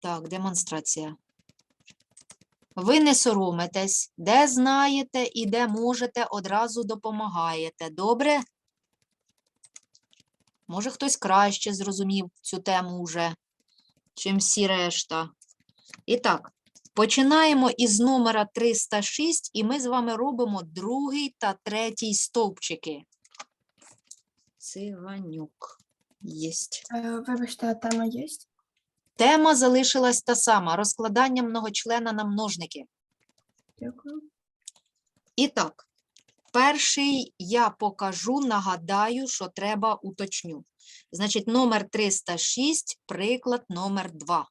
Так, демонстрація. Ви не соромитесь, де знаєте і де можете, одразу допомагаєте. Добре? Може, хтось краще зрозумів цю тему вже, чим всі решта. І так, починаємо із номера 306, і ми з вами робимо другий та третій стовпчики. Циганюк. Єсть. Е, Вибачте, а тема є? Тема залишилась та сама: розкладання многочлена на множники. Дякую. І так, перший я покажу, нагадаю, що треба уточню. Значить, номер 306, приклад номер 2.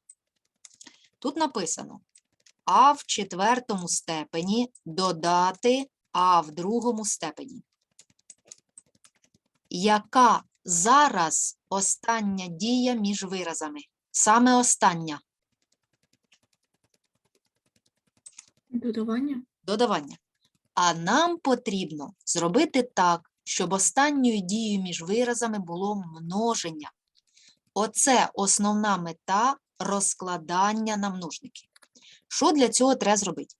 Тут написано А в четвертому степені додати А в другому степені. Яка зараз остання дія між виразами? Саме остання Додавання? додавання. А нам потрібно зробити так, щоб останньою дією між виразами було множення. Оце основна мета розкладання на множники. Що для цього треба зробити?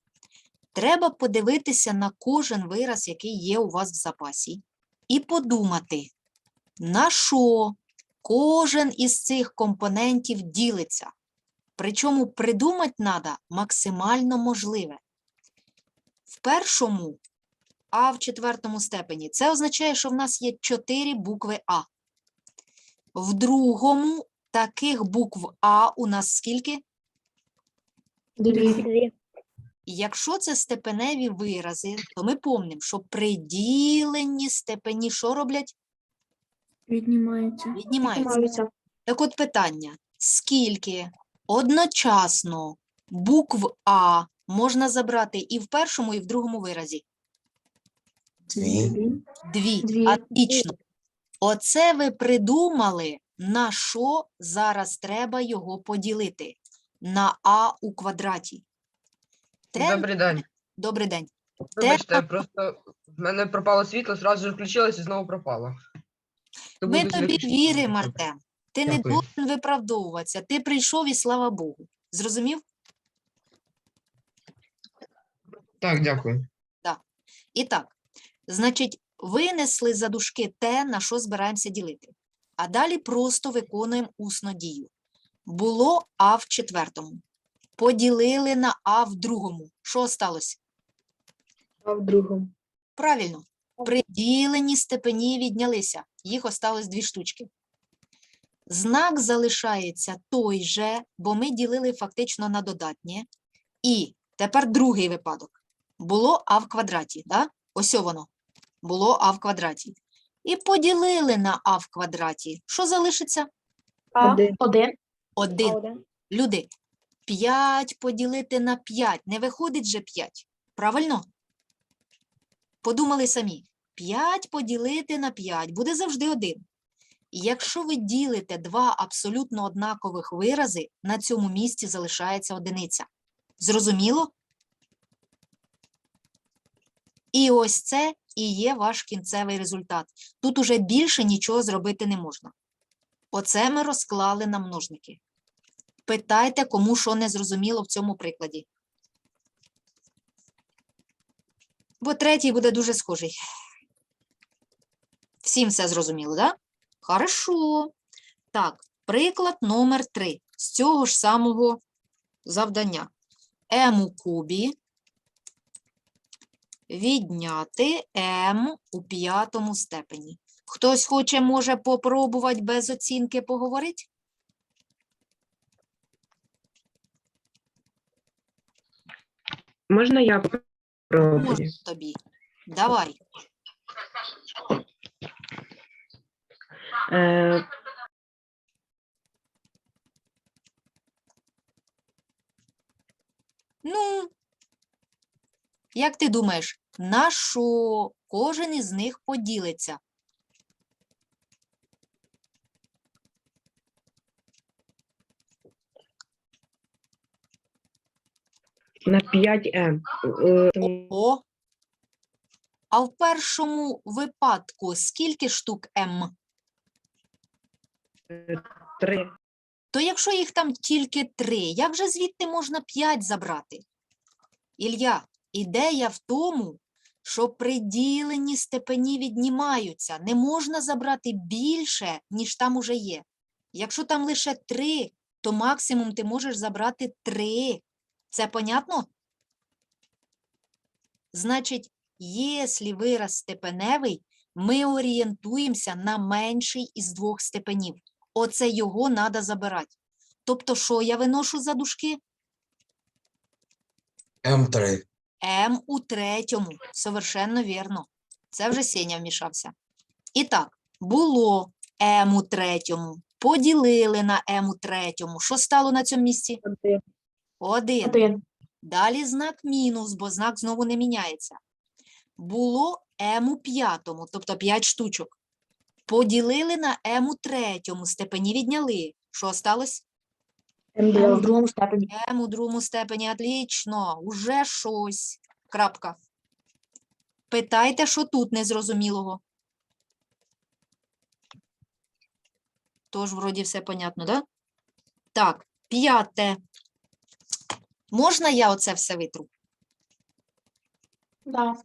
Треба подивитися на кожен вираз, який є у вас в запасі, і подумати, на що кожен із цих компонентів ділиться. Причому придумати треба максимально можливе. В першому А в четвертому степені це означає, що в нас є чотири букви А. В другому таких букв А у нас скільки? Дві. І Якщо це степеневі вирази, то ми пам'ятаємо, що приділені степені що роблять? Віднімається. Віднімаються. Так от питання: скільки одночасно букв А можна забрати і в першому, і в другому виразі? Дві. Дві. Дві. Отлично. Оце ви придумали, на що зараз треба його поділити. На А у квадраті. Те- Добрий день. Добрий день. Вибачте, просто в мене пропало світло, зразу ж включилось і знову пропало. То Ми тобі віримо, Артем. Ти не Дякую. должен виправдовуватися. Ти прийшов і слава Богу. Зрозумів? Так, дякую. І так, значить, винесли за дужки те, на що збираємося ділити. А далі просто виконуємо усну дію. Було А в четвертому. Поділили на А в другому. Що сталося? А в другому. Правильно. Приділені степені віднялися. Їх осталось дві штучки. Знак залишається той же, бо ми ділили фактично на додатнє. І тепер другий випадок. Було А в квадраті, да? Ось воно. Було А в квадраті. І поділили на А в квадраті. Що залишиться? Один. Один. Один. Люди, 5 поділити на 5. Не виходить же 5. Правильно? Подумали самі. 5 поділити на 5 буде завжди 1. Якщо ви ділите два абсолютно однакових вирази, на цьому місці залишається одиниця. Зрозуміло? І ось це і є ваш кінцевий результат. Тут уже більше нічого зробити не можна. Оце ми розклали на множники. Питайте, кому що не зрозуміло в цьому прикладі. Бо третій буде дуже схожий. Всім все зрозуміло, так? Да? Хорошо. Так, приклад номер 3 з цього ж самого завдання. М у кубі відняти М у п'ятому степені. Хтось хоче, може, попробувати без оцінки поговорити? Можна я попробую? Можна тобі. Давай. Е, Ну, як ти думаєш, на що кожен із них поділиться? на 5М. Е, О. А в першому випадку скільки штук М? Три. то якщо їх там тільки три, як же звідти можна п'ять забрати? Ілля, ідея в тому, що приділені степені віднімаються. Не можна забрати більше, ніж там уже є. Якщо там лише три, то максимум ти можеш забрати три. Це понятно? Значить, якщо вираз степеневий, ми орієнтуємося на менший із двох степенів. Оце його треба забирати. Тобто, що я виношу за дужки? М3. М у третьому. Совершенно вірно. Це вже Сеня вмішався. І так, було М у третьому. Поділили на М у третьому. Що стало на цьому місці? Один. Один. Один. Далі знак мінус, бо знак знову не міняється. Було М у п'ятому, тобто 5 штучок. Поділили на М у третьому, степені відняли. Що сталося? М2. в другому степені. М у другому степені, отлично, уже щось. Крапка. Питайте, що тут незрозумілого. Тож, вроді, все понятно, да? Так, п'яте. Можна я оце все витру? Да.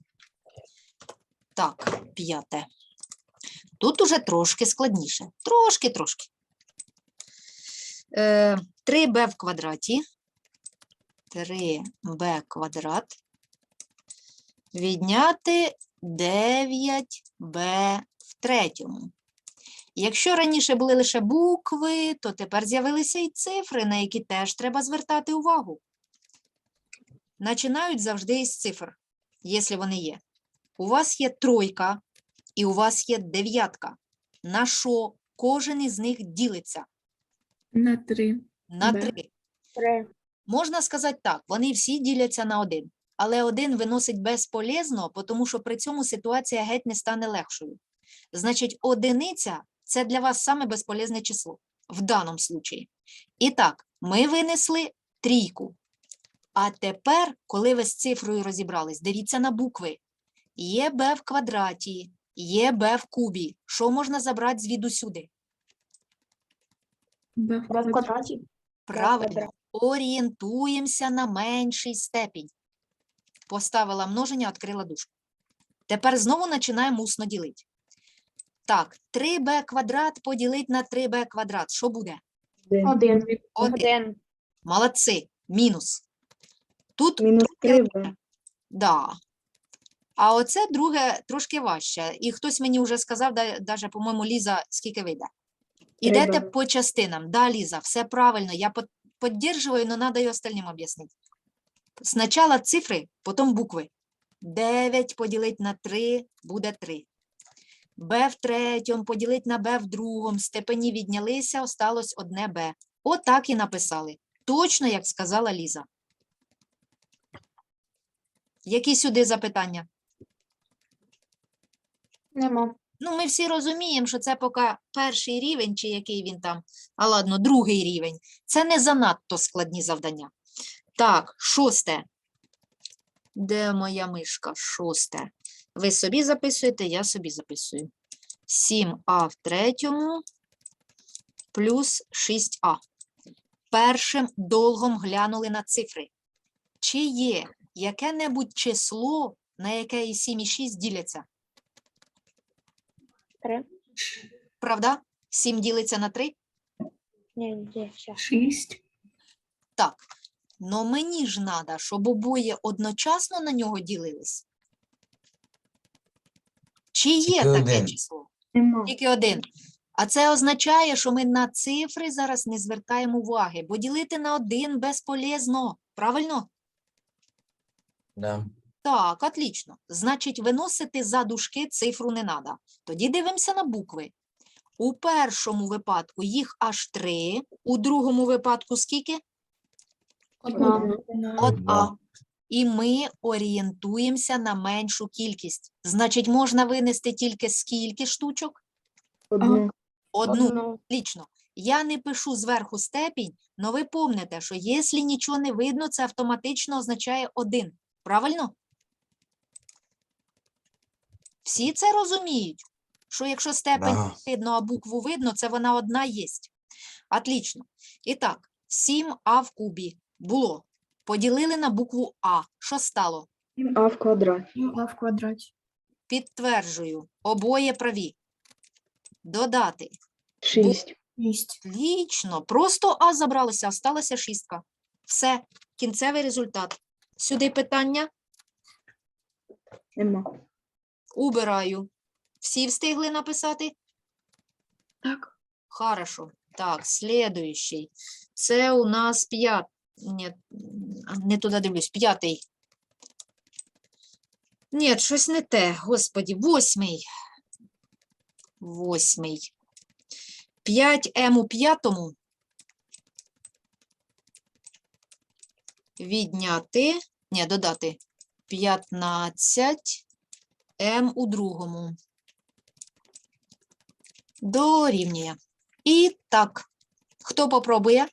Так, п'яте. Тут уже трошки складніше. Трошки, трошки. Е, 3b в квадраті. 3b квадрат. Відняти 9b в третьому. Якщо раніше були лише букви, то тепер з'явилися і цифри, на які теж треба звертати увагу. Начинають завжди із цифр, якщо вони є. У вас є тройка і у вас є дев'ятка. На що кожен із них ділиться? На три. На Да. три. Можна сказати так, вони всі діляться на один, але один виносить безполезно, тому що при цьому ситуація геть не стане легшою. Значить, одиниця це для вас саме безполезне число в даному случаї. І так, ми винесли трійку. А тепер, коли ви з цифрою розібрались, дивіться на букви. Є b в квадраті, є b в кубі. Що можна забрати звідусюди? Б в квадраті. Правильно, орієнтуємося на менший степінь. Поставила множення, відкрила дужку. Тепер знову починаємо усно ділити. Так, 3b квадрат поділити на 3b квадрат. Що буде? Один. Один. Один. Молодці. Мінус. Тут, Мінус 3b. да. А оце друге трошки важче. І хтось мені вже сказав, навіть, по-моєму, Ліза, скільки вийде. Ідете по частинам. Да, Ліза, все правильно. Я под- поддерживаю, но надо и остальным объяснить. Сначала цифри, потім букви. 9 поділити на 3 буде 3. Б в третьому поділити на Б в другому. Степені віднялися, осталось одне Б. Отак і написали. Точно, як сказала Ліза. Які сюди запитання? Нема. Ну, ми всі розуміємо, що це поки перший рівень, чи який він там, а ладно, другий рівень. Це не занадто складні завдання. Так, шосте. Де моя мишка? Шосте. Ви собі записуєте, я собі записую. 7а в третьому плюс 6а. Першим долгом глянули на цифри. Чи є яке-небудь число, на яке і 7 і 6 діляться? Три. Правда? 7 ділиться на 3? Ні, ні, ще. Шість. Так. Но мені ж треба, щоб обоє одночасно на нього ділились. Чи є Тільки таке один. число? Нема. Тільки один. А це означає, що ми на цифри зараз не звертаємо уваги, бо ділити на один безполезно. Правильно? Да. Так, отлично. Значить, виносити за дужки цифру не треба. Тоді дивимося на букви. У першому випадку їх аж три, у другому випадку скільки? Одна. Одна. І ми орієнтуємося на меншу кількість. Значить, можна винести тільки скільки штучок? Одну. Одну. Одну. Отлично. Я не пишу зверху степінь, але ви помните, що якщо нічого не видно, це автоматично означає один. Правильно? Всі це розуміють, що якщо степень не видно, а букву видно, це вона одна є. Отлично. І так, 7а в кубі було. Поділили на букву А. Що стало? А в квадраті. А в квадраті. Підтверджую. Обоє праві. Додати. 6. 6. Отлично. Просто А забралося, осталася шістка. Все. Кінцевий результат. Сюди питання. Нема. Убираю. Всі встигли написати? Так. Хорошо. Так, следующий. Це у нас п'ят... Ні, не туди дивлюсь. П'ятий. Ні, щось не те. Господі, восьмий. Восьмий. 5М у п'ятому. Відняти. Ні, додати. 15 М у другому. Дорівнює. І так, хто попробує?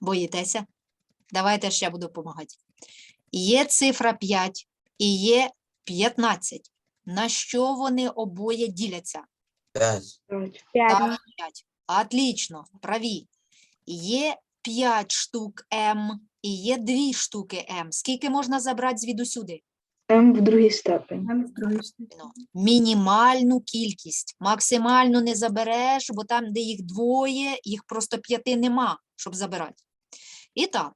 Боїтеся? Давайте я буду допомагати. Є цифра 5 і є 15. На що вони обоє діляться? П'ять. П'ять. П'ять. Так, 5. Отлично, праві. Є 5 штук М і є 2 штуки М. Скільки можна забрати звідусюди? М в другій степені. Там в другій степені. Ну, Мінімальну кількість. Максимально не забереш, бо там, де їх двоє, їх просто п'яти нема, щоб забирати. І так,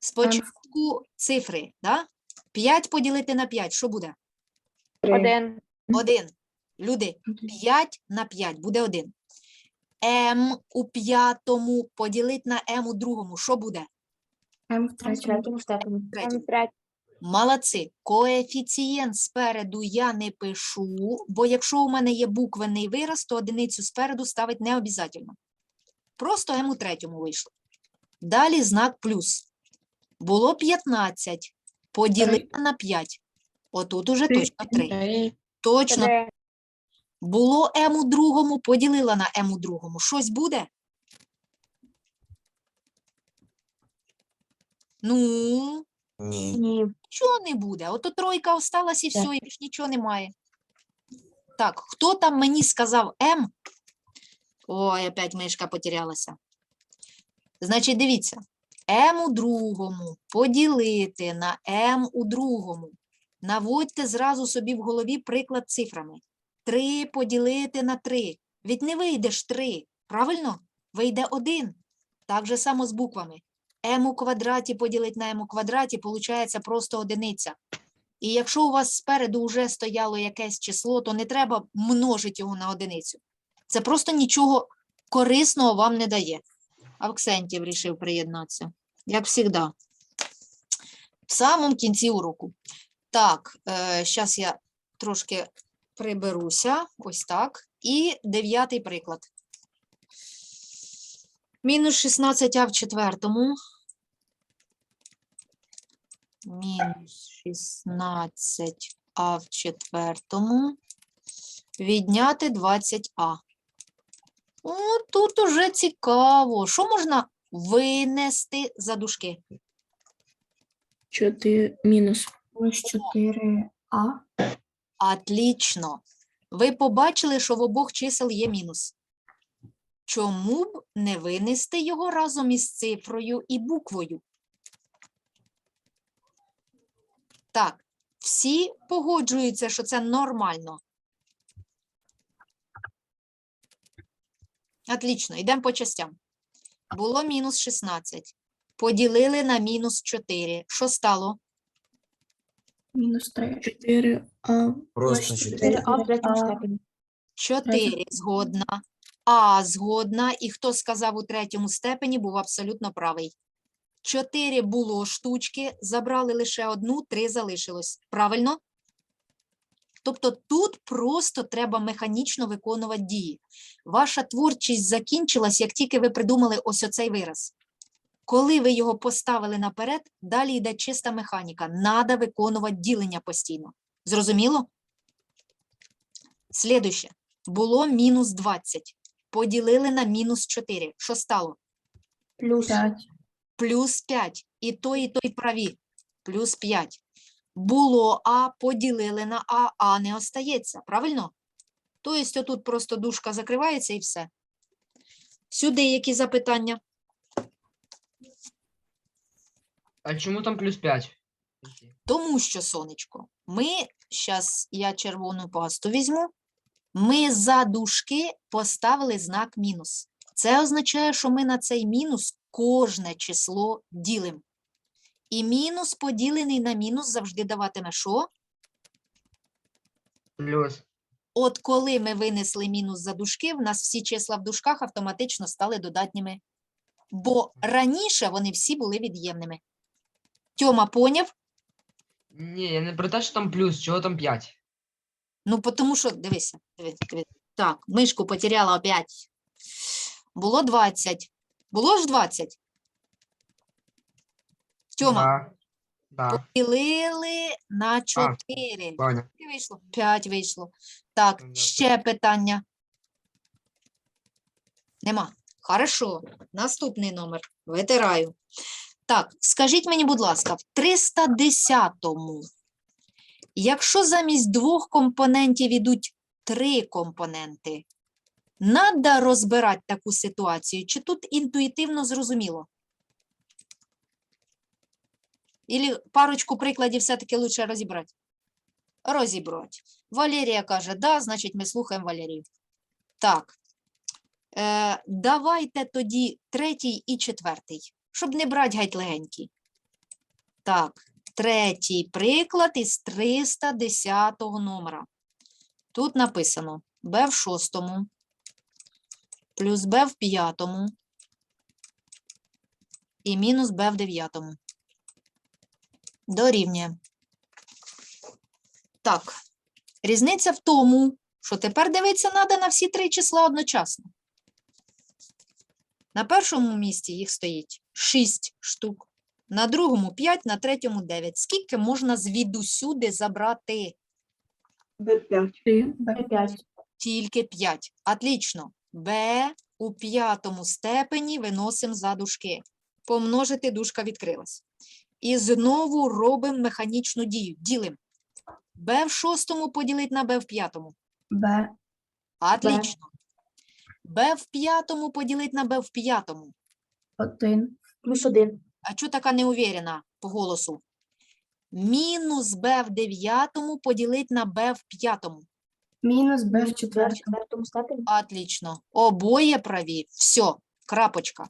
спочатку цифри, да? 5 поділити на 5, що буде? Один. Один. Люди, 5 на 5 буде 1. М у п'ятому поділити на М у другому, що буде? М в третьому. Третій. Молодці. Коефіцієнт спереду я не пишу, бо якщо у мене є буквений вираз, то одиницю спереду ставити не обов'язково. Просто М у третьому вийшло. Далі знак плюс. Було 15. Поділити на 5. Отут уже точно 3. Точно. Було М у другому, поділила на М у другому. Щось буде? Ну, Ні. Ні. нічого не буде. Ото тройка осталась і все, і більш нічого немає. Так, хто там мені сказав М? Ой, опять мишка потерялася. Значить, дивіться, М у другому поділити на М у другому. Наводьте зразу собі в голові приклад цифрами. 3 поділити на 3. Від не вийдеш 3, правильно? Вийде 1. Так же само з буквами. m у квадраті поділити на m у квадраті, виходить просто одиниця. І якщо у вас спереду вже стояло якесь число, то не треба множити його на одиницю. Це просто нічого корисного вам не дає. Авксентів вирішив приєднатися, як завжди. В самому кінці уроку. Так, е, зараз я трошки приберуся, ось так. І дев'ятий приклад. Мінус 16а в четвертому. Мінус 16а в четвертому. Відняти 20а. О, тут уже цікаво. Що можна винести за дужки? 4 мінус. Ось 4 А. Отлично. Ви побачили, що в обох чисел є мінус. Чому б не винести його разом із цифрою і буквою? Так, всі погоджуються, що це нормально. Отлично, йдемо по частям. Було мінус 16. Поділили на мінус 4. Що стало? Мінус 3. 4 А. Просто Ось чотири. А в третьому степені. 4 згодна. А згодна. І хто сказав у третьому степені, був абсолютно правий. 4 було штучки, забрали лише одну, 3 залишилось. Правильно? Тобто тут просто треба механічно виконувати дії. Ваша творчість закінчилась, як тільки ви придумали ось оцей вираз. Коли ви його поставили наперед, далі йде чиста механіка. Надо виконувати ділення постійно. Зрозуміло? Слідуще. Було мінус 20. Поділили на мінус 4. Що стало? Плюс. 5. Плюс 5. І той, і той праві. Плюс 5. Було А, поділили на А, А не остається, правильно? Тобто отут просто дужка закривається і все. Сюди які запитання? А чому там плюс 5? Тому що, сонечко, ми, зараз я червону пасту візьму, ми за дужки поставили знак мінус. Це означає, що ми на цей мінус кожне число ділимо. І мінус поділений на мінус завжди даватиме що? Плюс. От коли ми винесли мінус за дужки, в нас всі числа в дужках автоматично стали додатніми. Бо раніше вони всі були від'ємними. Тьома поняв? Ні, я не про те, що там плюс, чого там 5. Ну, тому що, дивися, дивись, дивись. Так, мишку потеряла опять. Було 20. Було ж 20? Тьома, Да. Да, поділили на 4. понял. Скільки вийшло? 5 вийшло. Так, Ну, да. ще питання. Нема. Хорошо. Наступний номер. Витираю. Так, скажіть мені, будь ласка, в 310-му, якщо замість двох компонентів ідуть три компоненти, надо розбирати таку ситуацію, чи тут інтуїтивно зрозуміло? Ілі парочку прикладів все-таки лучше розібрати? Розібрати. Валерія каже, да, значить, ми слухаємо Валерію. Так. Е, давайте тоді третій і четвертий, щоб не брати геть легенький. Так, третій приклад із 310 номера. Тут написано b в шостому плюс b в п'ятому і мінус b в дев'ятому. Дорівнює. Так, різниця в тому, що тепер дивитися треба на всі три числа одночасно. На першому місці їх стоїть 6 штук, на другому 5, на третьому 9. Скільки можна звідусюди забрати? Б5. Б5. Тільки 5. Отлично. b у п'ятому степені виносимо за дужки. Помножити дужка відкрилась. І знову робимо механічну дію. Ділимо. b в шостому поділити на b в п'ятому. Б, Отлично. b в п'ятому поділити на b в п'ятому. 1, Плюс один. А чого така неувірена по голосу? Мінус Б в дев'ятому поділить на Б в п'ятому. мінус Б в четвертому степені. Отлично. Обоє праві. Все. Крапочка.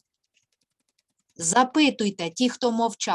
Запитуйте ті, хто мовчав.